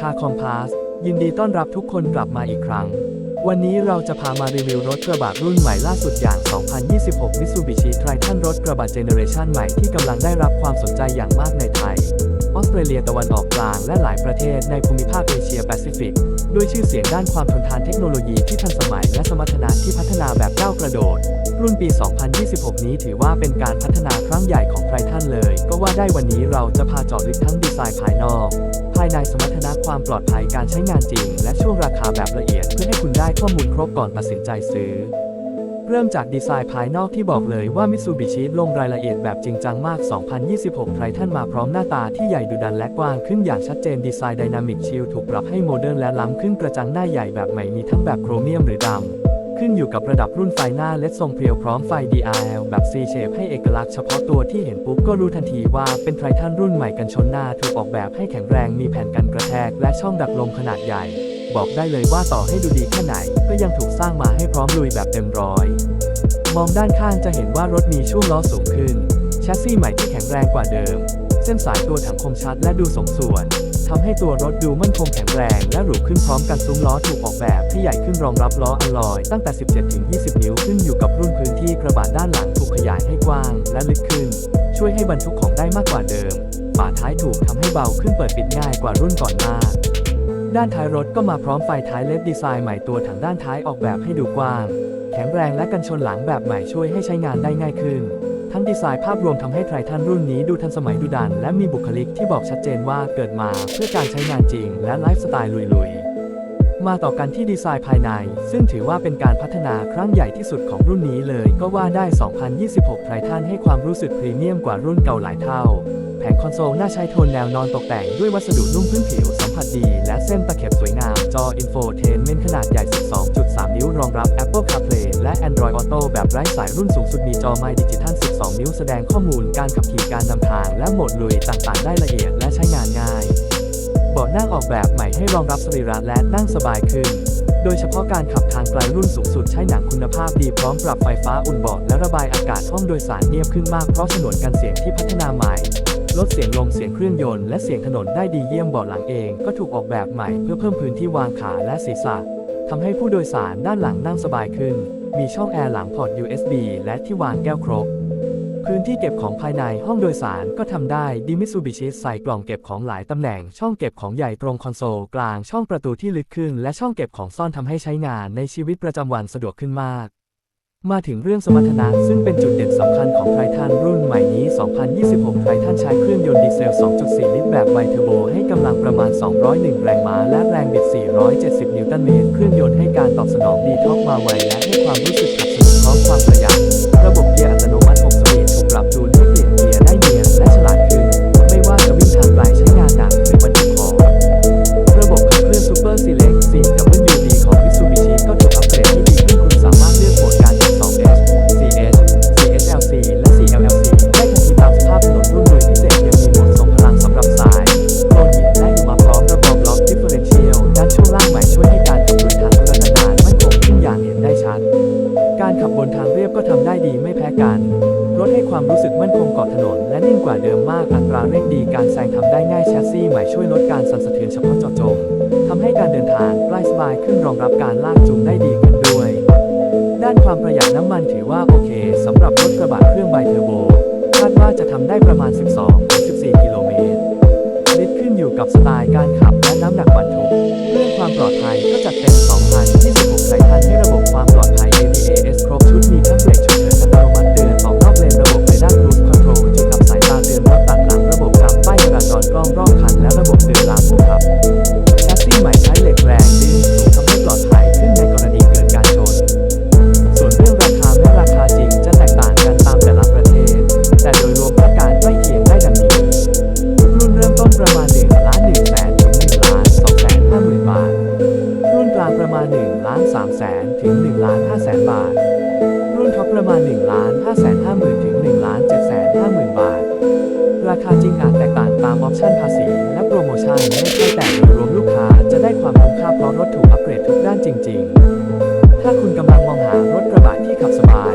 คาคอมพาสยินดีต้อนรับทุกคนกลับมาอีกครั้ง วันนี้เราจะพามารีวิวรถกระบะรุ่นใหม่ล่าสุดอย่าง 2026 Mitsubishi Triton รถกระบะเจเนอเรชันใหม่ที่กำลังได้รับความสนใจอย่างมากในไทย ออสเตรเลียตะวันออกกลางและหลายประเทศในภูมิภาคเอเชียแปซิฟิก ด้วยชื่อเสียงด้านความทนทานเทคโนโลยีที่ทันสมัยและสมรรถนะที่พัฒนาแบบก้าวกระโดด รุ่นปี 2026 นี้ถือว่าเป็นการพัฒนาครั้งใหญ่ของไททันเลย ก็ว่าได้วันนี้เราจะพาเจาะลึกทั้งดีไซน์ภายนอก ภายในสมรรถนะความปลอดภัยการใช้งานจริง และช่วงราคาแบบละเอียด เพื่อให้คุณได้ข้อมูลครบก่อนตัดสินใจซื้อ เริ่มจากดีไซน์ภายนอกที่บอกเลยว่า Mitsubishi ลงรายละเอียดแบบจริงจังมาก 2026 ไททันมาพร้อมหน้าตาที่ใหญ่ดุดันและกว้างขึ้นอย่างชัดเจนดีไซน์ Dynamic Shield ถูกปรับให้โมเดิร์นและล้ำขึ้นกระจังหน้าใหญ่แบบใหม่มีทั้งแบบโครเมียมหรือดำ ขึ้นอยู่กับระดับรุ่นไฟหน้าเลดทรงเพรียวพร้อมไฟ DRL แบบ C shape ให้เอกลักษณ์เฉพาะตัวที่เห็นปุ๊บก็รู้ทันทีว่าเป็นไททันรุ่นใหม่กันชนหน้าถูกออกแบบให้แข็งแรงมีแผ่นกันกระแทกและช่องดักลมขนาดใหญ่ บอกได้เลยว่าต่อให้ดูดีแค่ไหน ก็ยังถูกสร้างมาให้พร้อมลุยแบบเต็มร้อย มองด้านข้างจะเห็นว่ารถมีช่วงล้อสูงขึ้นแชสซีใหม่ที่แข็งแรงกว่าเดิม เส้นสายตัวถังคมชัดและดูสมส่วน ทำให้ตัวรถดูมั่นคงแข็งแรงและหรูขึ้นพร้อมกันซุ้มล้อถูกออกแบบที่ใหญ่ขึ้นรองรับล้ออลลอยตั้งแต่ 17-20 นิ้วขึ้นอยู่กับรุ่นพื้นที่กระบะด้านหลังถูกขยายให้กว้างและลึกขึ้น ช่วยให้บรรทุกของได้มากกว่าเดิมฝาท้ายถูกทำให้เบาขึ้นเปิดปิดง่ายกว่ารุ่นก่อนมากด้านท้ายรถก็มาพร้อมไฟท้ายเลดดีไซน์ใหม่ตัวถังด้านท้ายออกแบบให้ดูกว้าง แข็งแรงและกันชนหลังแบบใหม่ช่วยให้ใช้งานได้ง่ายขึ้น ทั้งดีไซน์ภาพรวมทำให้ไททันรุ่นนี้ดูทันสมัยดุดัน และมีบุคลิกที่บอกชัดเจนว่าเกิดมาเพื่อการใช้งานจริง และไลฟ์สไตล์ลุยๆ มาต่อกันที่ดีไซน์ภายใน ซึ่งถือว่าเป็นการพัฒนาครั้งใหญ่ที่สุดของรุ่นนี้เลยก็ว่าได้ 2026 ไททันให้ความรู้สึกพรีเมียมกว่ารุ่นเก่าหลายเท่า แผงคอนโซลหน้าใช้โทนแนวนอนตกแต่งด้วยวัสดุนุ่มพื้นผิวสัมผัสดีและเส้นตะเข็บสวยงาม จอ Infotainment ขนาดใหญ่ 12.3 นิ้วรองรับ Apple CarPlay และ Android Auto แบบไร้สายรุ่นสูงสุดมีจอไมดิจิทัล 2 นิ้วแสดงข้อมูลการขับขี่การนำทางและโหมดลุยต่างๆ ได้ละเอียดและใช้งานง่าย เบาะนั่งออกแบบใหม่ให้รองรับสรีระและนั่งสบายขึ้น โดยเฉพาะการขับทางไกลรุ่นสูงสุดใช้หนังคุณภาพดีพร้อมปรับไฟฟ้าอุ่นเบาะและระบายอากาศห้องโดยสารเนียบขึ้นมากเพราะฉนวนกันเสียงที่พัฒนาใหม่ลดเสียงลมเสียงเครื่องยนต์และเสียงถนนได้ดีเยี่ยมเบาะหลังเองก็ถูกออกแบบใหม่เพื่อเพิ่มพื้นที่วางขาและศีรษะทำให้ผู้โดยสารด้านหลังนั่งสบายขึ้น มีช่องแอร์หลังพอร์ต USB และที่วางแก้วครบ พื้นที่เก็บของภายในห้องโดยสารก็ทำได้ดิมิซูบิชิใส่กล่องเก็บของหลายตำแหน่ง ช่องเก็บของใหญ่ตรงคอนโซลกลางช่องประตูที่ลึกขึ้น และช่องเก็บของซ่อนทำให้ใช้งานในชีวิตประจำวันสะดวกขึ้นมาก มาถึงเรื่องสมรรถนะซึ่งเป็นจุดเด่นสำคัญของไททันรุ่นใหม่นี้ 2026 ไททันใช้เครื่องยนต์ดีเซล 2.4 ลิตรแบบไบเทอร์โบให้กำลังประมาณ 201 แรงม้า และแรงบิด 470 นิวตันเมตร เครื่องยนต์ให้การตอบสนองดีท็อกมาไวและให้ความรู้สึกขับสนุกพร้อมความประหยัดระบบเกียร์างเรียบก็ทำได้ดีไม่แพ้กัน รถให้ความรู้สึกมั่นคงเกาะถนน และนิ่งกว่าเดิมมาก อัตราเร่งดี การแซงทำได้ง่ายแชสซีใหม่ช่วยลดการสั่นสะเทือนเฉพาะเจาะจงทำให้การเดินทางใกล้สบายขึ้นรองรับการลากจูงได้ดีขึ้นด้วย ด้านความประหยัดน้ำมันถือว่าโอเคสำหรับรถกระบะเครื่องไบเทอร์โบ คาดว่าจะทำได้ประมาณ 12-14 กิโลเมตรลิตรขึ้นอยู่กับสไตล์การขับและน้ำหนักบรรทุกเรื่องความปลอดภัยก็จัดเต็ม2026 ปชั่นภาษี และโปรโมชั่นไม่ใช่แต่โดยรวมลูกค้าจะได้ความคุ้มค่าเพราะรถถูกอัปเกรดทุกด้านจริง ๆ ถ้าคุณกำลังมองหารถกระบะที่ขับสบาย